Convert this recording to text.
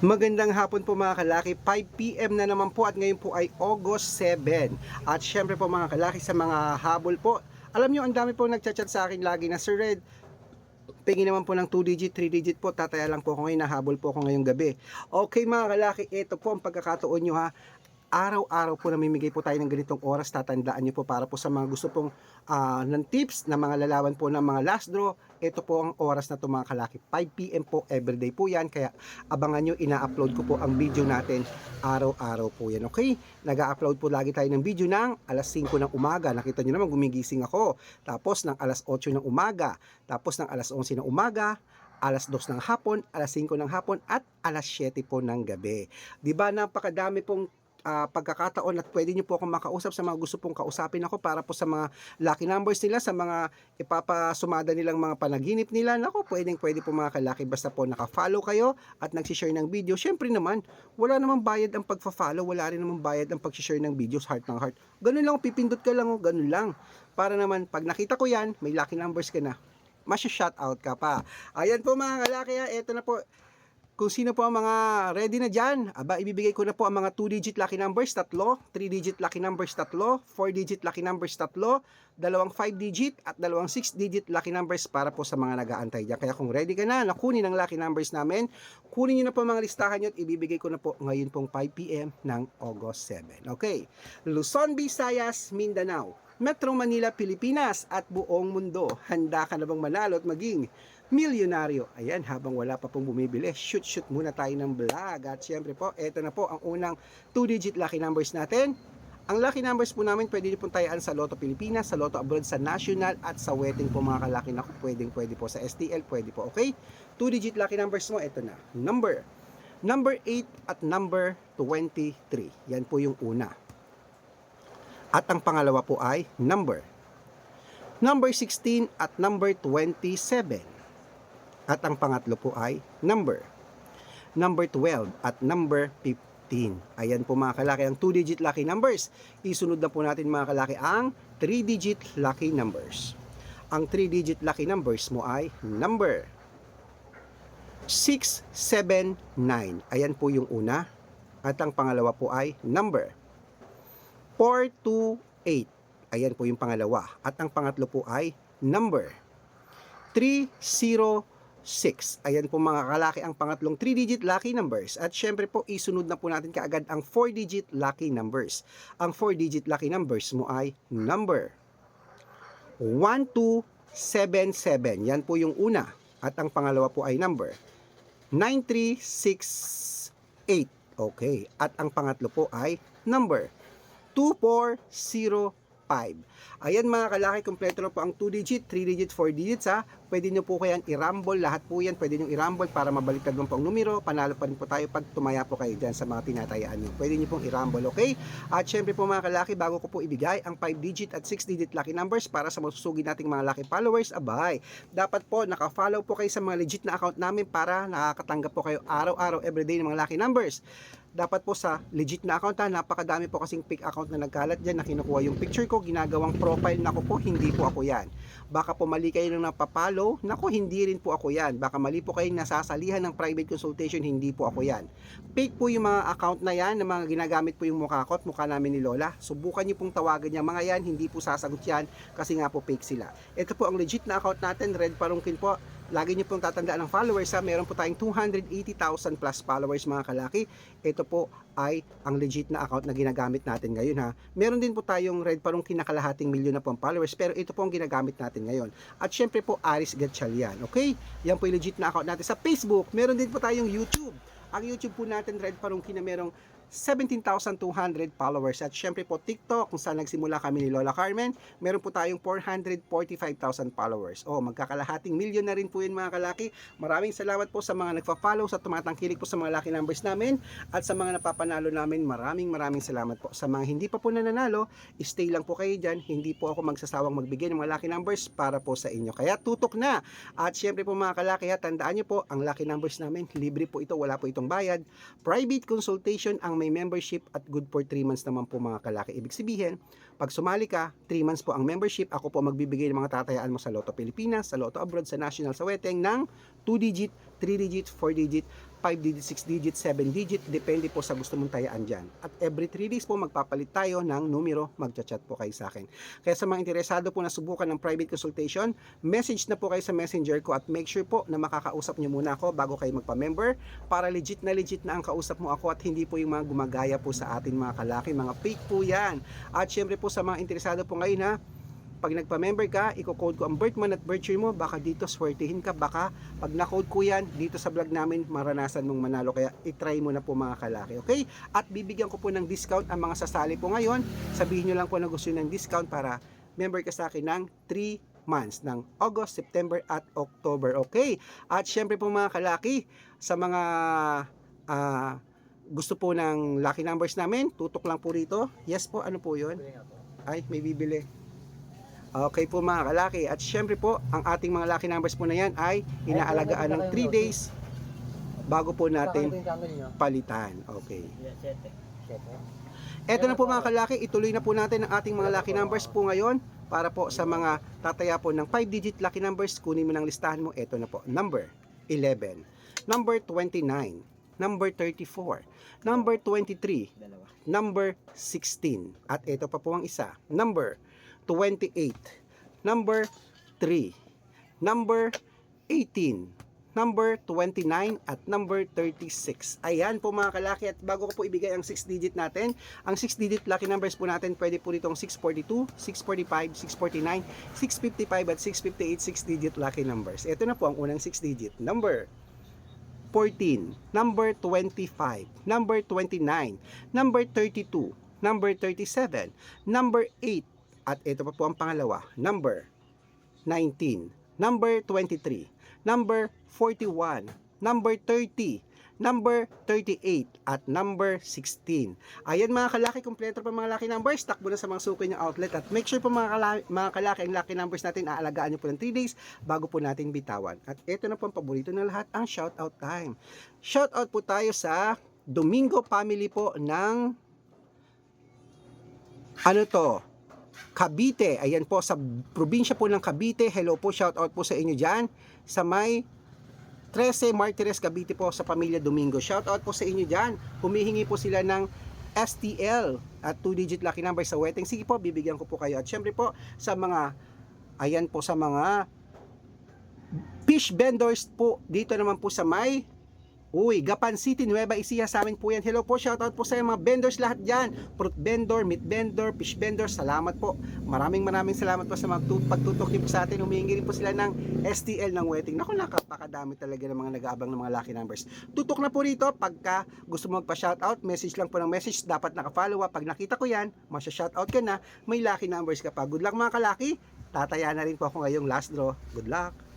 Magandang hapon po mga kalaki, 5pm na naman po at ngayon po ay August 7 At syempre po mga kalaki sa mga habol po Alam nyo ang dami po nagchat-chat sa akin lagi na Sir Red Tingin naman po ng 2 digit, 3 digit po Tataya lang po ako ngayon, nahabol po ako ngayong gabi. Okay mga kalaki, ito po ang pagkakataon nyo ha. Araw-araw po namimigay po tayo ng ganitong oras tatandaan nyo po para po sa mga gusto pong ah, ng tips na mga lalawan po ng mga last draw ito po ang oras na to mga kalaki. 5pm po everyday po yan. Kaya abangan nyo ina-upload ko po ang video natin araw-araw po yan. Okay? Nag-upload po lagi tayo ng video ng alas 5 ng umaga. Nakita nyo naman gumigising ako. Tapos ng alas 8 ng umaga. Tapos ng alas 11 ng umaga alas 2 ng hapon, alas 5 ng hapon at alas 7 po ng gabi. 'Di ba napakadami pong ah, pagkakataon at pwede niyo po akong makausap sa mga gusto pong kausapin ako para po sa mga lucky numbers nila, sa mga ipapasumada nilang mga panaginip nila. Nako, pwedeng pwede po mga kalaki basta po naka-follow kayo at nag-share ng video. Syempre naman, wala namang bayad ang pagfa-follow, wala rin namang bayad ang pag-share ng videos, heart ng heart. Ganun lang, pipindot ka lang, oh, ganun lang. Para naman, pag nakita ko yan, may lucky numbers ka na masya-shout out ka pa. Ayan po mga kalaki, ha. eto na po. Kung sino po ang mga ready na dyan, aba, ibibigay ko na po ang mga 2-digit lucky numbers, tatlo, 3-digit lucky numbers, tatlo, 4-digit lucky numbers, tatlo, dalawang 5-digit at dalawang 6-digit lucky numbers para po sa mga nag-aantay dyan. Kaya kung ready ka na, nakunin ang lucky numbers namin, kunin nyo na po mga listahan nyo at ibibigay ko na po ngayon pong 5pm ng August 7. Okay, Luzon, Visayas, Mindanao, Metro Manila, Pilipinas at buong mundo. Handa ka na bang manalo at maging milyonaryo? Ayan, habang wala pa pong bumibili, shoot shoot muna tayo ng vlog. At syempre po, eto na po ang unang 2-digit lucky numbers natin. Ang lucky numbers po namin, pwede niyo pong tayaan sa Lotto Pilipinas, sa Lotto Abroad, sa National at sa Wedding po mga kalaki na pwedeng pwede po sa STL, pwede po, okay? 2-digit lucky numbers mo, eto na. Number, number 8 at number 23. Yan po yung una. At ang pangalawa po ay number. Number 16 at number 27. At ang pangatlo po ay number. Number 12 at number 15. Ayan po mga kalaki ang 2-digit lucky numbers. Isunod na po natin mga kalaki ang 3-digit lucky numbers. Ang 3-digit lucky numbers mo ay number 679. Ayan po yung una. At ang pangalawa po ay number 428. Ayan po yung pangalawa. At ang pangatlo po ay number 306. Ayan po mga kalaki ang pangatlong 3-digit lucky numbers. At syempre po isunod na po natin kaagad ang 4-digit lucky numbers. Ang 4-digit lucky numbers mo ay number 1277. Yan po yung una. At ang pangalawa po ay number 9368. Okay. At ang pangatlo po ay number 2405. Ayan mga kalaki, kompleto na po ang 2-digit, 3-digit, 4-digits ha. Pwede nyo po kayan i-rumble, lahat po yan. Pwede nyo i-rumble para mabaliktad mo po ang numero. Panalo pa rin po tayo pag tumaya po kayo dyan sa mga tinatayaan nyo. Pwede nyo pong i-rumble, okay? At syempre po mga kalaki, bago ko po ibigay ang 5-digit at 6-digit lucky numbers para sa masusugid nating mga lucky followers, abay. Dapat po, naka-follow po kayo sa mga legit na account namin para nakakatanggap po kayo araw-araw, everyday ng mga lucky numbers dapat po sa legit na account ha, napakadami po kasing fake account na nagkalat dyan na kinukuha yung picture ko, ginagawang profile nako po, hindi po ako yan. Baka po mali kayo nang napapalo, nako hindi rin po ako yan. Baka mali po kayong nasasalihan ng private consultation, hindi po ako yan. Fake po yung mga account na yan, na mga ginagamit po yung mukha ko at mukha namin ni Lola. Subukan niyo pong tawagan niya, mga yan, hindi po sasagot yan kasi nga po fake sila. Ito po ang legit na account natin, Red Parungkin po. Lagi niyo pong tatandaan ng followers ha. Meron po tayong 280,000 plus followers mga kalaki. Ito po ay ang legit na account na ginagamit natin ngayon ha. Meron din po tayong Red Parung kinakalahating milyon na po ang followers pero ito po ang ginagamit natin ngayon. At syempre po Aris Gatchalian. Okay? Yan po yung legit na account natin sa Facebook. Meron din po tayong YouTube. Ang YouTube po natin Red Parungki na merong 17,200 followers. At syempre po TikTok, kung saan nagsimula kami ni Lola Carmen, meron po tayong 445,000 followers. O, magkakalahating milyon na rin po yun mga kalaki. Maraming salamat po sa mga nagpa-follow, sa tumatangkilik po sa mga lucky numbers namin, at sa mga napapanalo namin, maraming maraming salamat po. Sa mga hindi pa po nananalo, stay lang po kayo dyan. Hindi po ako magsasawang magbigay ng mga lucky numbers para po sa inyo. Kaya tutok na. At syempre po mga kalaki, ha, tandaan nyo po, ang lucky numbers namin, libre po ito, wala po itong bayad. Private consultation ang may membership at good for 3 months naman po mga kalaki. Ibig sabihin, pag sumali ka, 3 months po ang membership. Ako po magbibigay ng mga tatayaan mo sa Lotto Pilipinas, sa Lotto Abroad, sa National, sa Weteng ng 2 digit, 3 digit, 4 digit 5 digit, 6 digit, 7 digit, depende po sa gusto mong tayaan dyan. At every 3 days po magpapalit tayo ng numero, magchat-chat po kayo sa akin. Kaya sa mga interesado po na subukan ng private consultation, message na po kayo sa messenger ko at make sure po na makakausap nyo muna ako bago kayo magpa-member para legit na legit na ang kausap mo ako at hindi po yung mga gumagaya po sa atin mga kalaki, mga fake po yan. At syempre po sa mga interesado po ngayon ha, pag nagpa-member ka, i-code ko ang birth month at birth year mo, baka dito swertihin ka, baka pag na-code ko yan, dito sa vlog namin, maranasan mong manalo. Kaya itry mo na po mga kalaki, okay? At bibigyan ko po ng discount ang mga sasali po ngayon. Sabihin nyo lang po na gusto ng discount para member ka sa akin ng 3 months ng August, September at October, okay? At syempre po mga kalaki, sa mga ah, gusto po ng lucky numbers namin, tutok lang po rito. Yes po, ano po yun? Ay, may bibili. Okay po mga kalaki. At syempre po, ang ating mga lucky numbers po na yan ay inaalagaan ng 3 days bago po natin palitan. Okay. Eto na po mga kalaki, ituloy na po natin ang ating mga lucky numbers po ngayon para po sa mga tataya po ng 5 digit lucky numbers, kunin mo ng listahan mo. Eto na po, number 11, number 29, number 34, number 23, number 16. At ito pa po ang isa, number 28, number 3, number 18, number 29 at number 36. Ayan po mga kalaki at bago ko po ibigay ang 6 digit natin, ang 6 digit lucky numbers po natin pwede po ditong 642, 645, 649, 655 at 658 6 digit lucky numbers. Ito na po ang unang 6 digit. Number 14, number 25, number 29, number 32, number 37, number 8, at ito pa po ang pangalawa, number 19, number 23, number 41, number 30, number 38, at number 16. Ayan mga kalaki, kompleto pa mga lucky numbers. Takbo na sa mga suki ng outlet at make sure po mga, kala- mga kalaki ang lucky numbers natin aalagaan nyo po ng 3 days bago po natin bitawan. At ito na po ang paborito ng lahat, ang shoutout time. Shoutout po tayo sa Domingo family po ng ano to? Cavite. Ayan po sa probinsya po ng Cavite. Hello po, shoutout po sa inyo diyan sa may 13 Martires Cavite po sa pamilya Domingo. Shoutout po sa inyo diyan. Humihingi po sila ng STL at 2-digit lucky number sa wedding. Sige po, bibigyan ko po kayo. At syempre po sa mga ayan po sa mga fish vendors po dito naman po sa may Uy, Gapan City, Nueva Ecija sa amin po yan. Hello po, shoutout po sa mga vendors lahat dyan. Fruit vendor, meat vendor, fish vendor, salamat po. Maraming maraming salamat po sa mga tu- pagtutok po sa atin. Humihingi rin po sila ng STL ng wedding. Naku, nakapakadami talaga ng mga nag-aabang ng mga lucky numbers. Tutok na po rito, pagka gusto mo magpa-shoutout, message lang po ng message, dapat naka-follow up. Pag nakita ko yan, masya-shoutout ka na, may lucky numbers ka pa. Good luck mga kalaki, tataya na rin po ako ngayong last draw. Good luck!